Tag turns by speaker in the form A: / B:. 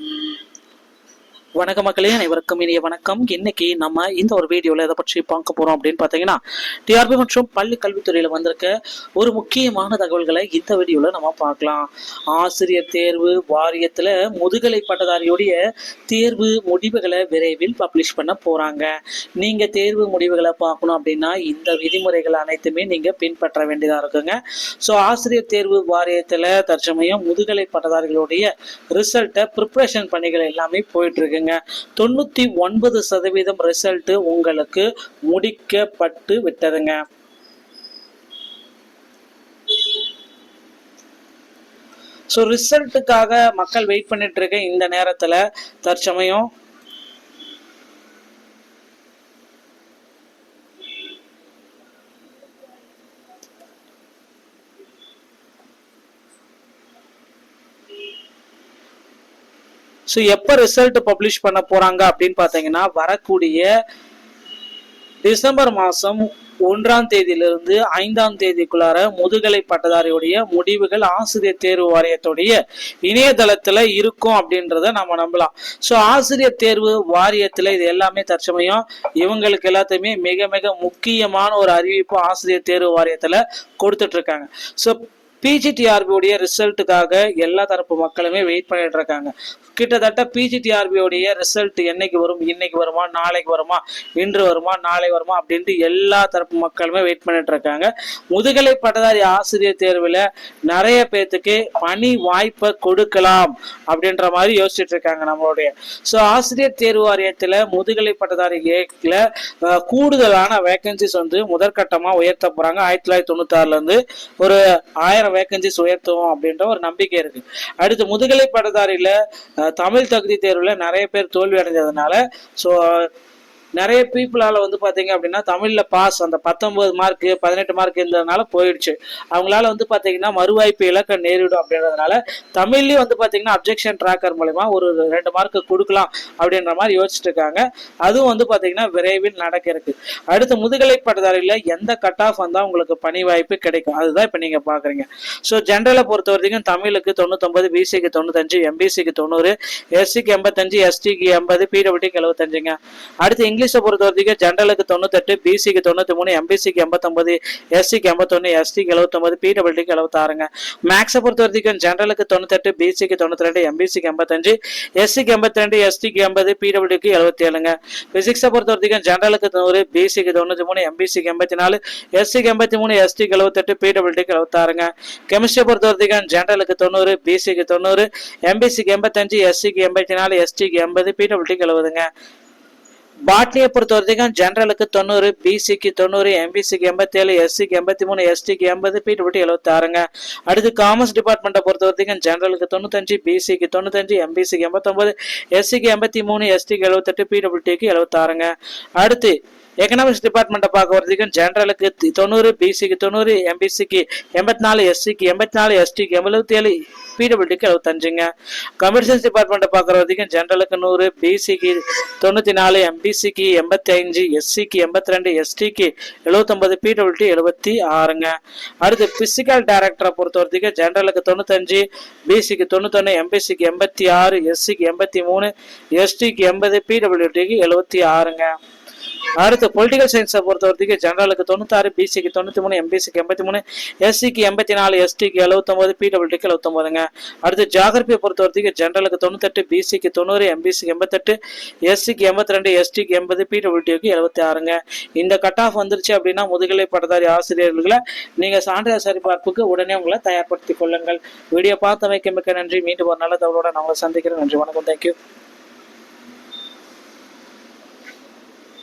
A: Mm-hmm. வணக்க மக்களே அனைவருக்கும் இனிய வணக்கம். இன்னைக்கு நம்ம இந்த ஒரு வீடியோவில் எதை பற்றி பார்க்க போறோம் அப்படின்னு பார்த்தீங்கன்னா டிஆர்பி மற்றும் பள்ளி கல்வித்துறையில் வந்திருக்க ஒரு முக்கியமான தகவல்களை இந்த வீடியோவில் நம்ம பார்க்கலாம். ஆசிரியர் தேர்வு வாரியத்தில் முதுகலை பட்டதாரியுடைய தேர்வு முடிவுகளை விரைவில் பப்ளிஷ் பண்ண போறாங்க. நீங்க தேர்வு முடிவுகளை பார்க்கணும் அப்படின்னா இந்த விதிமுறைகள் அனைத்துமே நீங்க பின்பற்ற வேண்டியதாக இருக்குங்க. ஸோ ஆசிரியர் தேர்வு வாரியத்தில் தற்சமயம் முதுகலை பட்டதாரிகளுடைய ரிசல்ட்டை ப்ரிப்ரேஷன் பணிகள் எல்லாமே போயிட்டு பாருங்க தொண்ணூத்தி ஒன்பது சதவீதம் ரிசல்ட் உங்களுக்கு முடிக்கப்பட்டு விட்டதுங்க. ஸோ ரிசல்ட்டுக்காக மக்கள் வெயிட் பண்ணிட்டு இருக்க இந்த நேரத்தில் தற்சமயம் ஸோ எப்போ ரிசல்ட் பப்ளிஷ் பண்ண போறாங்க அப்படின்னு பார்த்தீங்கன்னா வரக்கூடிய டிசம்பர் மாதம் ஒன்றாம் தேதியிலிருந்து ஐந்தாம் தேதிக்குள்ளார முதுகலை பட்டதாரியுடைய முடிவுகள் ஆசிரியர் தேர்வு வாரியத்துடைய இணையதளத்துல இருக்கும் அப்படின்றத நம்ம நம்பலாம். ஸோ ஆசிரியர் தேர்வு வாரியத்துல இது எல்லாமே தற்சமயம் இவங்களுக்கு எல்லாத்தையுமே மிக மிக முக்கியமான ஒரு அறிவிப்பு ஆசிரியர் தேர்வு வாரியத்துல கொடுத்துட்டு இருக்காங்க. ஸோ பிஜிடிஆர்பியோடைய ரிசல்ட்டுக்காக எல்லா தரப்பு மக்களுமே வெயிட் பண்ணிட்டு இருக்காங்க. கிட்டத்தட்ட பிஜிடிஆர்பியோடைய ரிசல்ட் என்னைக்கு வரும் இன்னைக்கு வருமா நாளைக்கு வருமா இன்று வருமா நாளை வருமா அப்படின்ட்டு எல்லா தரப்பு மக்களுமே வெயிட் பண்ணிட்டு இருக்காங்க. முதுகலை பட்டதாரி ஆசிரியர் தேர்வில் நிறைய பேர்த்துக்கு பணி வாய்ப்பை கொடுக்கலாம் அப்படின்ற மாதிரி யோசிச்சுட்டு இருக்காங்க நம்மளுடைய. ஸோ ஆசிரியர் தேர்வு வாரியத்தில் முதுகலை பட்டதாரி ஏக்கில் கூடுதலான வேகன்சிஸ் வந்து முதற்கட்டமாக உயர்த்த போகிறாங்க ஆயிரத்தி தொள்ளாயிரத்தி தொண்ணூத்தாறுலேருந்து ஒரு ஆயிரம் வேகன்சிஸ் உயர்த்துவோம் அப்படின்ற ஒரு நம்பிக்கை இருக்கு. அடுத்து முதுகலை பட்டதாரியில் தமிழ் தகுதி தேர்வில் நிறைய பேர் தோல்வி அடைஞ்சதுனால ஸோ நிறைய பீப்புளால் வந்து பார்த்தீங்க அப்படின்னா தமிழில் பாஸ் அந்த பத்தொம்பது மார்க்கு பதினெட்டு மார்க் இருந்ததுனால போயிடுச்சு. அவங்களால வந்து பார்த்தீங்கன்னா மறுவாய்ப்பு இலக்க நேரிடும் அப்படின்றதுனால தமிழ்லேயும் வந்து பார்த்தீங்கன்னா அப்ஜெக்ஷன் ட்ராக்கர் மூலயமா ஒரு ரெண்டு மார்க்கு கொடுக்கலாம் அப்படின்ற மாதிரி யோசிச்சுட்டு இருக்காங்க. அதுவும் வந்து பார்த்தீங்கன்னா விரைவில் நடக்க இருக்கு அடுத்து முதுகலை பட்டதாரியில் எந்த கட் ஆஃப் வந்தால் உங்களுக்கு பணி வாய்ப்பு கிடைக்கும்? அதுதான் இப்போ நீங்கள் பார்க்குறீங்க ஸோ ஜென்ரலை பொறுத்த வரைக்கும் தமிழுக்கு தொண்ணூத்தொம்பது பிசிக்கு தொண்ணூத்தஞ்சு எம்பிசிக்கு தொண்ணூறு எஸ்சிக்கு எண்பத்தஞ்சு எஸ்டிக்கு எண்பது பிடபிள்யூடிக்கு எழுபத்தஞ்சுங்க அடுத்து இங்கிலீஷை பொறுத்த வரைக்கும் ஜென்ரலுக்கு தொண்ணூத்தெட்டு பிசிக்கு தொண்ணூத்தி மூணு எம்பிசிக்கு எண்பத்தொன்பது எஸ்சிக்கு எண்பத்தொன்னு எஸ்டிக்கு எழுபத்தொன்பது பிடபிள்யூக்கு எழுபத்தாறுங்க மேக்ஸை பொறுத்த வரைக்கும் ஜென்ரலுக்கு தொண்ணூத்தெட்டு பிசிக்கு தொண்ணூத்தி ரெண்டு எம்பிசிக்கு எண்பத்தஞ்சு எஸ்சிக்கு எண்பத்தி ரெண்டு எஸ்டிக்கு எண்பது பிடபிள்யூக்கு எழுபத்தி ஏழுங்க பிசிக்ஸை பொறுத்த வரைக்கும் ஜென்ரலுக்கு நூறு பிசிக்கு தொண்ணூற்றி மூணு எம்பிசிக்கு எண்பத்தி நாலு எஸ்சிக்கு எண்பத்தி மூணு எஸ்டிக்கு எழுபத்தெட்டு பிடபிள்யூக்கு எழுபத்தாறுங்க கெமிஸ்ட்ரியை பொறுத்த வரைக்கும் ஜென்ரலுக்கு தொண்ணூறு பிசிக்கு தொண்ணூறு எம்பிசிக்கு எண்பத்தஞ்சு எஸ்சிக்கு எண்பத்தி நாலு எஸ்டிக்கு எண்பது பிடபிள்யூக்கு எழுபதுங்க பாட்லியை பொறுத்த வரைக்கும் ஜென்ரலுக்கு தொண்ணூறு பிசிக்கு தொண்ணூறு எம்பிசிக்கு எண்பத்தி ஏழு எஸ்சிக்கு எண்பத்தி மூணு எஸ்டிக்கு எண்பது பிடபிள்யூடி எழுபத்தி ஆறுங்க அடுத்து காமர்ஸ் டிபார்ட்மெண்ட்டை பொறுத்த வரைக்கும் ஜென்ரலுக்கு தொண்ணூத்தஞ்சு பிசிக்கு தொண்ணூத்தஞ்சு எம்பிசிக்கு எண்பத்தொம்பது எஸ்சிக்கு எண்பத்தி மூணு எஸ்டிக்கு எழுபத்தெட்டு பிடபிள்யூடிக்கு எழுபத்தாறுங்க அடுத்து எக்கனாமிக்ஸ் டிபார்ட்மெண்ட்டை பார்க்க வரைக்கும் ஜென்ரலுக்கு தொண்ணூறு பிசிக்கு தொண்ணூறு எம்பிசிக்கு எண்பத்தி நாலு எஸ்சிக்கு எண்பத்தி நாலு எஸ்டிக்கு எழுபத்தி ஏழு பிடபிள்யூக்கு எழுபத்தஞ்சுங்க கம்ப்யூட்டர் சயின்ஸ் டிபார்ட்மெண்ட்டை பார்க்குற வரைக்கும் ஜென்ரலுக்கு நூறு பிசிக்கு தொண்ணூற்றி நாலு எம்பிசிக்கு எண்பத்தி அஞ்சு எஸ்சிக்கு எண்பத்தி ரெண்டு எஸ்டிக்கு எழுபத்தொம்பது பிடபிள்யூடி எழுபத்தி ஆறுங்க. அடுத்து பிசிக்கல் டேரக்டரை பொறுத்த வரைக்கும் ஜென்ரலுக்கு தொண்ணூத்தஞ்சு பிசிக்கு தொண்ணூத்தொன்று எம்பிசிக்கு எண்பத்தி ஆறு எஸ்சிக்கு எண்பத்தி மூணு எஸ்டிக்கு எண்பது பிடபிள்யூடிக்கு எழுபத்தி ஆறுங்க. அடுத்து பொலிட்டிக்கல் சயின்ஸை பொறுத்த வரைக்கும் ஜென்ரலுக்கு தொண்ணூத்தாறு பிசிக்கு தொண்ணூத்தி மூணு எம்பிசிக்கு எண்பத்தி மூணு எஸ்சிக்கு எண்பத்தி நாலு எஸ்டிக்கு எழுபத்தொம்போது பிடபிள்யூடிக்கு எழுபத்தொன்பதுங்க அடுத்து ஜாகிரபியை பொறுத்த வரைக்கும் ஜென்ரலுக்கு தொண்ணூத்தெட்டு பிசிக்கு தொண்ணூறு எம்பிசிக்கு எண்பத்தெட்டு எஸ்சிக்கு எண்பத்தி ரெண்டு எஸ்டிக்கு எண்பது பிடபிள்யூடிக்கு எழுபத்தி ஆறுங்க. இந்த கட் ஆஃப் வந்துருச்சு அப்படின்னா முதுகலை பட்டதாரி ஆசிரியர்களை நீங்கள் சான்றிதழ் சரிபார்ப்புக்கு உடனே உங்களை தயார்படுத்திக் கொள்ளுங்கள். வீடியோ பார்த்தமைக்கு மிக்க நன்றி. மீண்டும் ஒரு நல்ல தகவலோட நான் உங்களை சந்திக்கிறேன். நன்றி வணக்கம். தேங்க்யூ